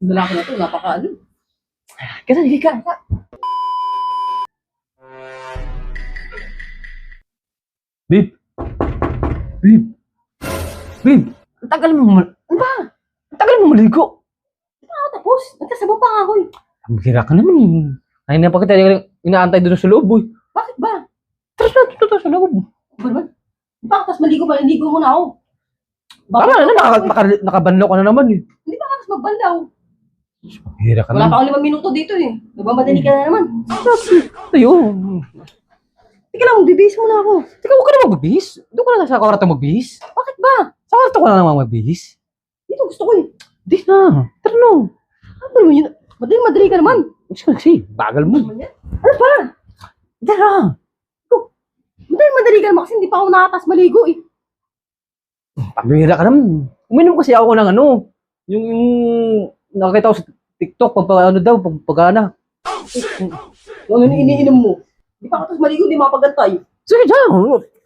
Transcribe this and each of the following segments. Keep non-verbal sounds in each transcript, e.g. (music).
Lalaki na to, napaka ano. Kaya sige ka. ka. Babe. Babe. Babe. Ang tagal mo mal... Ano ba? Ang tagal mo maligo. Ah, tapos, nagkasabong pa nga ako eh. Ang bira ka naman eh. Ay na pa kita inaantay doon sa loob boy. Bakit ba? Tara na, dito sa loob. Ba naman? Di ba, tapos maligo ba? Maligo muna ako. Tama na, naka, naka, nakabanlaw ka na naman eh. Hindi pa tapos magbandaw. Bira ka Wala naman. pa akong limang minuto dito eh. Nagmamadali ka na naman. (laughs) Tayo. Teka lang, bibihis muna ako. Teka, huwag ka na magbihis. Doon ka na sa kwarto magbihis. Bakit ba? Sa kwarto ka na naman magbihis. Dito gusto ko eh. Di na. Tara no. Ano ba naman yun? Madali-madali ka naman. Kasi kasi, bagal mo. Ano yan? Ano ba? Tara. Madali-madali ka naman kasi hindi pa ako nakatas maligo eh. Pabira ka naman. Uminom kasi ako ng ano. Yung, yung nakakita ko sa TikTok, pag, ano daw, pag, pag ano. Ano yung iniinom mo? Hindi pa ako tapos maligo, hindi mapagantay. Sige, dyan.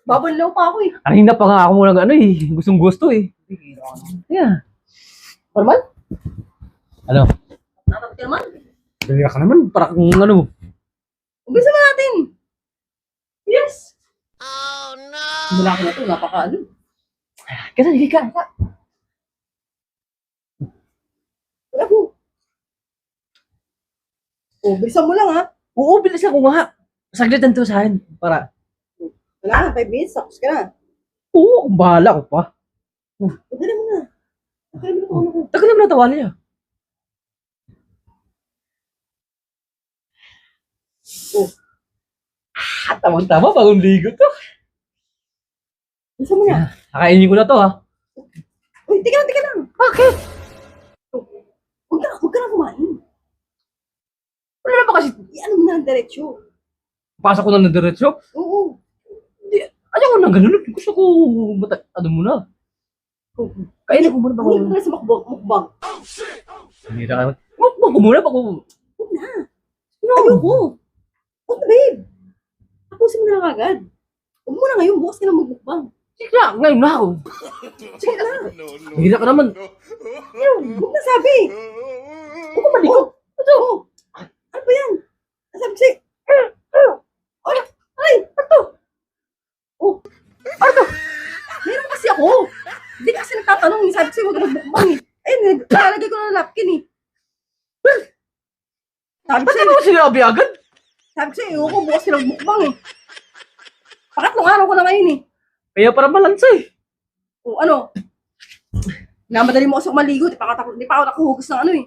Babanlaw pa ako eh. Kanina pa nga ako muna ng ano eh. Gustong gusto eh. Yeah. Normal? Ano? Nakakapit ka naman. Pabira ka naman. Para kung ano. Umpisa mo natin. Yes. Oh no. Malaki na to, napaka ano. Kaya sige ka. ka. Wala po. Oh, bilisan mo lang ha. Oo, bilis ako nga. Saglit sa akin. Para. Wala na, 5 minutes, tapos ka na. Oo, kung bahala ko pa. Madali mo na. Madali mo na kung ano. Tagal naman natawali ah. Oh. Ah, tamang-tama, bagong ligo to. Bilisan mo na. Kakainin ko na to ha. Uy, tika lang, tika lang. Bakit? Huwag ka, huwag ka na kumain. Na ba I-ano mo na ng diretsyo. pasok ko na ng diretsyo? Oo. Ayaw ko na ganun. Gusto ko, mata, ano muna. Kainin ko muna Hindi bago. ko na sa mukbang. mukbang. Hindi na kayo. Wag ko muna bago. Huwag na. Ayoko. Huwag na, babe. Tapusin mo na agad. Huwag mo na ngayon, bukas ka na magmukbang. Sige na, ngayon na ako. Sige na. Hindi na ka naman. Huwag na sabi. Huwag ka maliko. Ito. Ano ba yan? Sabi sa'yo. Ay, ay, ito. Oh, ano? Ako. Hindi kasi nagtatanong. Sabi sa'yo, huwag magbukbang eh. Eh, naglalagay ko na napkin eh. Sabi Ba't sa'yo, di mo sinabi agad? sabi sa'yo, ayoko bukas ka na magbukbang eh. Pangatlong araw ko na ngayon eh. Kaya para balansa eh. O ano? Namadali mo kasi ako maligo. Di pa, ako, di pa ako nakahugas ng ano eh.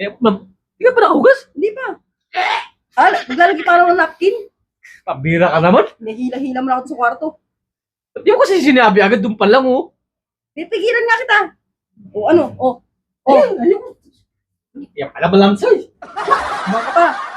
Eh, ma'am, hindi ka pa nakahugas? Hindi pa. Ah, naglalagay pa ako ng napkin. Pabira ka naman. Nahila-hila mo na ako sa kwarto. Ba't di mo kasi sinabi agad doon pa lang oh. Pipigilan nga kita. O ano? O. O. Kaya pala balansa eh. Baka pa.